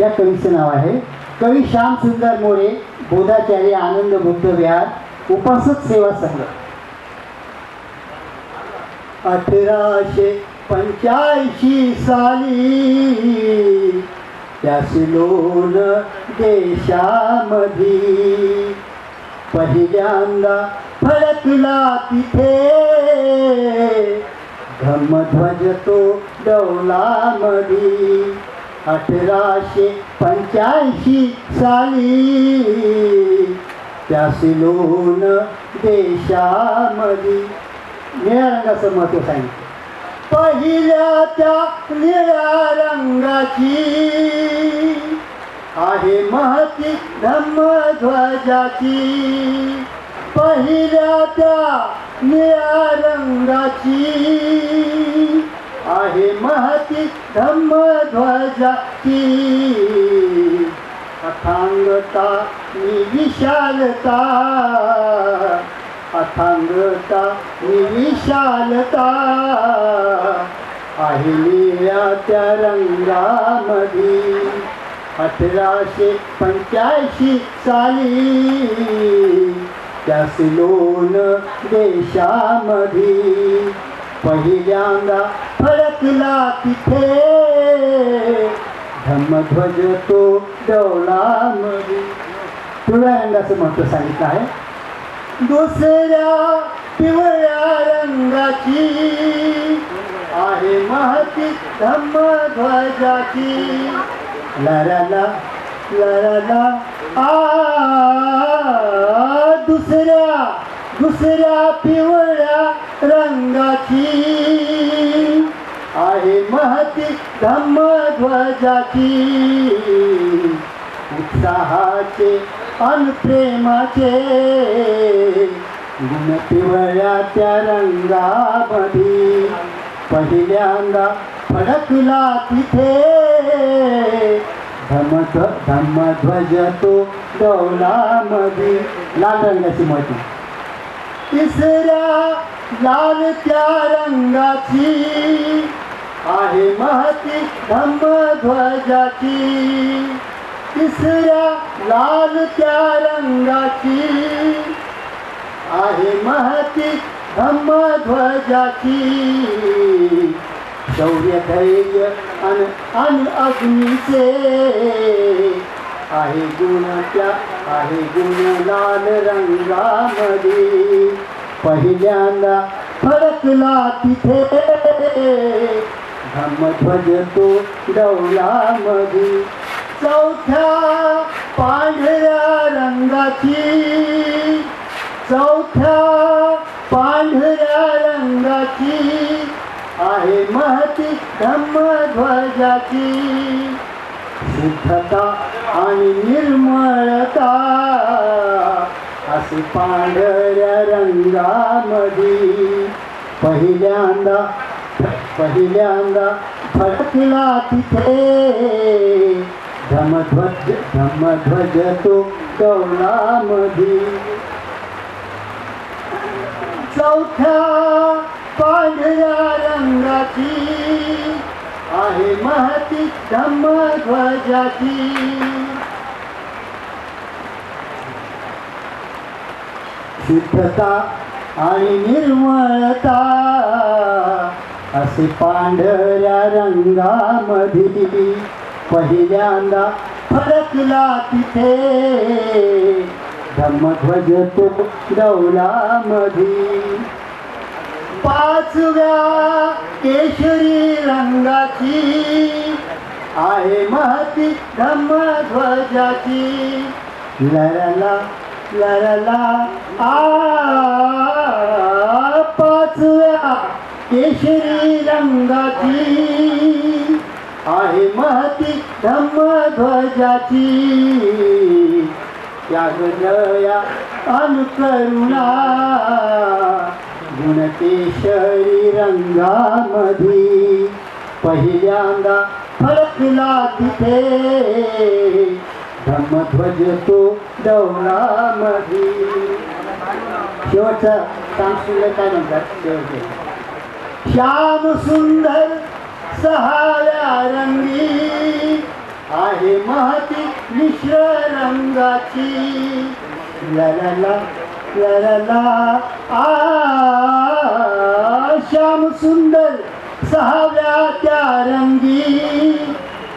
त्या कवीचं नाव आहे. कवी श्यामसुंदर मोरे बोधाचार्य आनंद बुद्ध विहार उपासक सेवा संघ. अठराशे पंच्याऐंशी साली त्या सिलोन देशामधी पहिल्यांदा फडकला तिथे. धम्मध्वज तो डौलामधी. अठराशे पंच्याऐंशी साली त्या सिलोन देशामधी निळ्या रंगाचं महत्त्व सांगितलं. पहिल्या त्या निळ्या रंगाची आहे महती धम्मध्वजाची. पहिल्या त्या निळ्या रंगाची महती धम्मध्वजाची. अथांगता नि विशालता. अथांगता नि विशालता. आहे त्या रंगामध्ये अठराशे पंच्याऐंशी साली त्या सिलोन देशामध्ये पहिल्यांदा फडकला तिथे. धम्मध्वज तो डौलामध्ये पिवळ्या असं महत्त्व सांगितलं आहे. दुसऱ्या पिवळ्या रंगाची आहे महती धम्मध्वजाची. लराला लराला आ दुसऱ्या दुसऱ्या पिवळ्या रंगाची आहे महती धम्मध्वजाची. उत्साहाचे अन प्रेमाचे गुण पिवळ्या त्या रंगामध्ये. पहिल्यांदा फडकला तिथे. धम्मध्व धम्मध्वज तो डोलामध्ये. लाल रंगाची महत्त्व तिसऱ्या लाल त्या रंगाची आहे महती धम्मध्वजाची तिसऱ्या लाल त्या रंगाची आहे महती धम्मध्वजाची शौर्य धैर्य अन अन अग्नीचे आहे गुण त्या आहे गुण लाल रंगामध्ये. पहिल्यांदा फडकला तिथे. धम्मध्वज तो डौलामध्ये चौथ्या पांढऱ्या रंगाची. चौथ्या पांढऱ्या रंगाची. आहे महती धम्मध्वजाची. शुद्धता आणि निर्मळता. पांढऱ्या रंगामधी पहिल्यांदा पहिल्यांदा फडकला तिथे. धमध्वज धमध्वज तो कौलामधी. चौथ्या पांढऱ्या रंगाची आहे महती धम्मध्वजाची. शुद्धता आणि निर्मळता. असे पांढऱ्या रंगामध्ये पहिल्यांदा फडकला तिथे. धम्मध्वज तो डौलामध्ये पाचव्या केशरी रंगाची आहे महती धम्मध्वजाची. लरला ला आ पाचव्या केशरी रंगाची आहे महती धम्मध्वजाची. त्यागदया अनुकरुणा गुणकेशरी रंगामधी. पहिल्यांदा फडकला तिथे. धम्मध्वज तो डौलामध्ये शेवटचं सांस्कृतिक काय म्हणतात? शेवटचे श्याम सुंदर सहाव्या रंगी आहे महती मिश्र रंगाची लला लला आ श्याम सुंदर सहाव्या त्या रंगी.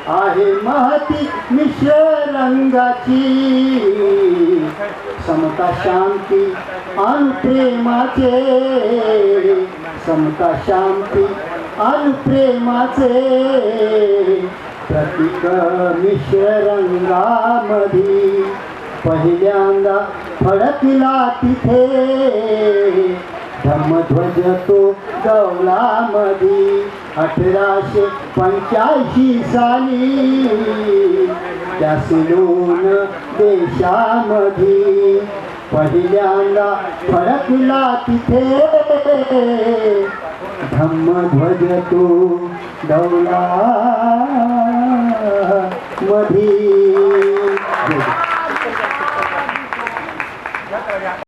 आहे महती मिश्र रंगाची. समता शांती आणि प्रेमाचे. समता शांती आणि प्रेमाचे. प्रतीक मिश्र रंगामध्ये पहिल्यांदा फडकला तिथे. धम्मध्वज तो गवलामधी अठराशे पंच्याऐंशी साली. त्या सिलून देशामधी पहिल्यांदा फडकला तिथे. धम्मध्वज तो दौला मधी